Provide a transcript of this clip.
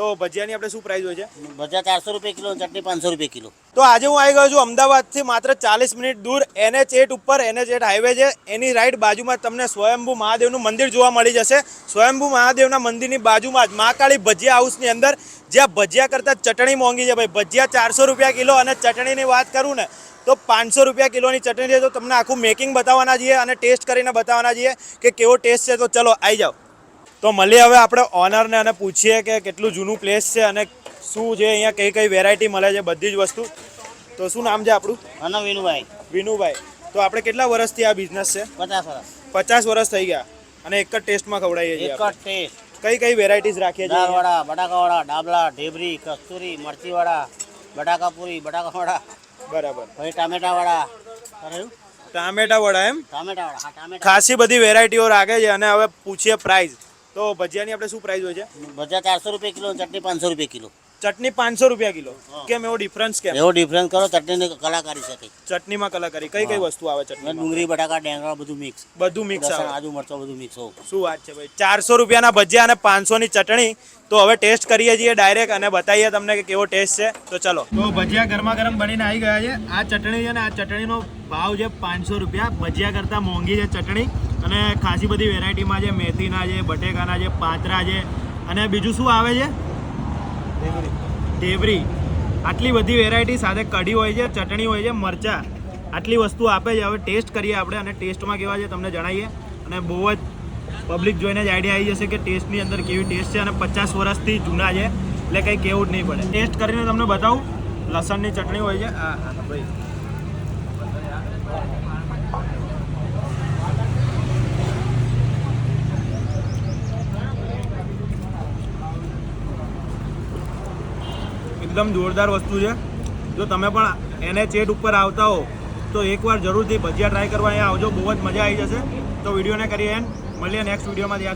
તો ભજીયાની આપણે શું પ્રાઇસ હોય છે? ભજીયા ચારસો રૂપિયા કિલો ચટણી પાંચસો રૂપિયા કિલો. તો આજે હું આવી ગયો છું અમદાવાદથી માત્ર ચાલીસ મિનિટ દૂર એનએચ એટ ઉપર એનએચ એટ હાઈવે છે. એની રાઈટ બાજુમાં તમને સ્વયંભૂ મહાદેવનું મંદિર જોવા મળી જશે. સ્વયંભૂ મહાદેવના મંદિરની બાજુમાં જ મહાકાળી ભજીયા હાઉસની અંદર જ્યાં ભજીયા કરતાં ચટણી મોંઘી છે. ભાઈ ભજીયા ચારસો રૂપિયા કિલો અને ચટણીની વાત કરું ને તો પાંચસો રૂપિયા કિલોની ચટણી છે. તો તમને આખું મેકિંગ બતાવવાના છીએ અને ટેસ્ટ કરીને બતાવવાના છીએ કે કેવો ટેસ્ટ છે. તો ચલો આવી જાઓ. તો મળીએ હવે આપણે ઓનરને અને પૂછીએ કે કેટલું જૂનું પ્લેસ છે અને શું છે અહીંયા કઈ કઈ વેરાયટી મળે છે બધી જ વસ્તુ. તો શું નામ છે આપણું? અને વિનુભાઈ. વિનુભાઈ. તો આપણે કેટલા વર્ષથી આ બિઝનેસ છે? પચાસ વર્ષ. પચાસ વર્ષ થઈ ગયા. અને એક જ ટેસ્ટમાં ખવડાવીએ છીએ એક જ ટેસ્ટ કઈ કઈ વેરાયટીઝ રાખીએ છીએ? દાળવાળા બટાકાવાળા ડાબલા ઢેબરી કસ્તુરી મરચીવાળા બટાકા પૂરી બટાકાવાળા. બરાબર. પછી ટામેટાવાળા. અરે ટામેટા વડા એમ? ટામેટાવાળા હા ટામેટા ખાસી બધી વેરાયટીઓ રાખે છે. અને હવે પૂછીએ પ્રાઇસ તો ભજીયાની આપણે શું પ્રાઇસ હોય છે? ભજીયા ચારસો રૂપિયા કિલો ચટણી પાંચસો રૂપિયા કિલો. ચટણી પાંચસો રૂપિયા કિલો. કેમ એવો ડિફરન્સ કેમ? એવો ડિફરન્સ કરો ચટણી કલાકારી સાથે ચટણીમાં કલાકારી. કઈ કઈ વસ્તુ આવે ચટણી ડુંગળી બટાકા ડેંગરા બધું મિક્સ બધું મિક્સ આવે. આદુ મરચો બધું મિક્સ હોવું શું વાત છે ભાઈ? ચારસો રૂપિયાના ભજીયા અને પાંચસોની ચટણી. તો હવે ટેસ્ટ કરીએ છીએ ડાયરેક્ટ અને બતાવીએ તમને કે કેવો ટેસ્ટ છે. તો ચલો. તો ભજીયા ગરમા ગરમ બનીને આવી ગયા છે. આ ચટણી છે ને આ ચટણીનો ભાવ છે પાંચસો રૂપિયા. ભજીયા કરતાં મોંઘી છે ચટણી. અને ખાસી બધી વેરાયટીમાં છે મેથીના છે બટેકાના છે પાંતરા છે અને બીજું શું આવે છે? ઢેબરી. આટલી બધી વેરાયટી સાથે કઢી હોય છે, ચટણી હોય છે, મરચા. આટલી વસ્તુ આપે છે. હવે ટેસ્ટ કરીએ આપણે અને ટેસ્ટમાં કેવા છે તમને જણાવીએ. અને બહુ જ પબ્લિક જોઈને જ આઈડિયા આવી જશે કે ટેસ્ટની અંદર કેવી ટેસ્ટ છે અને પચાસ વર્ષથી જૂના છે. એટલે કંઈ કેવું જ નહીં પડે. ટેસ્ટ કરીને તમને બતાવું. લસણની ચટણી હોય છે. આ હા ભાઈ. એકદમ જોરદાર વસ્તુ છે. જો તમે પણ એને ચેટ ઉપર આવતા હો, તો એકવાર જરૂરથી ભજીયા ટ્રાય કરવા અહીંયા આવજો. બહુ જ મજા આવી જશે. તો વિડીયોને કરીએ એન્ડ મળીએ નેક્સ્ટ વિડીયોમાં